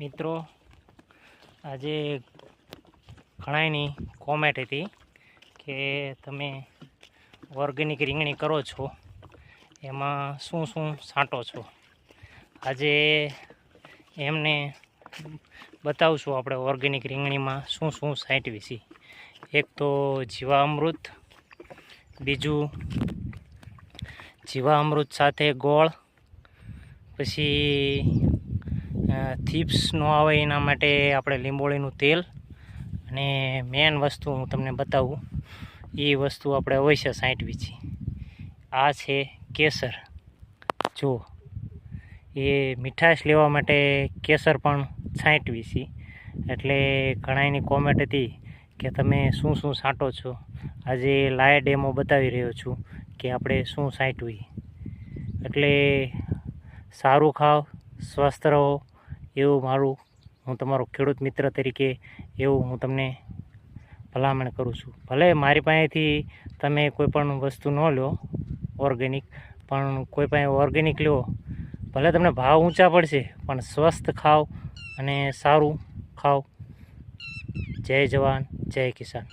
મિત્રો, આજે ઘણાયની કોમેન્ટ હતી કે તમે ઓર્ગેનિક રીંગણી કરો છો, એમાં શું શું છાંટો છો? આજે એમને બતાવશું આપણે ઓર્ગેનિક રીંગણીમાં શું શું છાંટવી છે. એક તો જીવામૃત બીજું જીવામૃત સાથે ગોળ, પછી થીપ્સ ન આવે એના માટે આપણે લીંબોળીનું તેલ અને મેન વસ્તુ હું તમને બતાવું, એ વસ્તુ આપણે અવશ્ય સાંટવી છે. આ છે કેસર. જો, એ મીઠાશ લેવા માટે કેસર પણ છાંટવી છે. એટલે ઘણાની કોમેન્ટ હતી કે તમે શું શું છાંટો છો? આજે લાય ડેમો બતાવી રહ્યો છું કે આપણે શું છાંટવી એટલે સારું ખાઓ સ્વસ્થ રહો એવું મારું, હું તમારો ખેડૂત મિત્ર તરીકે એવું હું તમને ભલામણ કરું છું. ભલે મારી પાસેથી તમે કોઈ પણ વસ્તુ ન લો, ઓર્ગેનિક, પણ કોઈ પાસે ઓર્ગેનિક લો, ભલે તમને ભાવ ઊંચા પડશે, પણ સ્વસ્થ ખાઓ અને સારું ખાઓ. જય જવાન, જય કિસાન.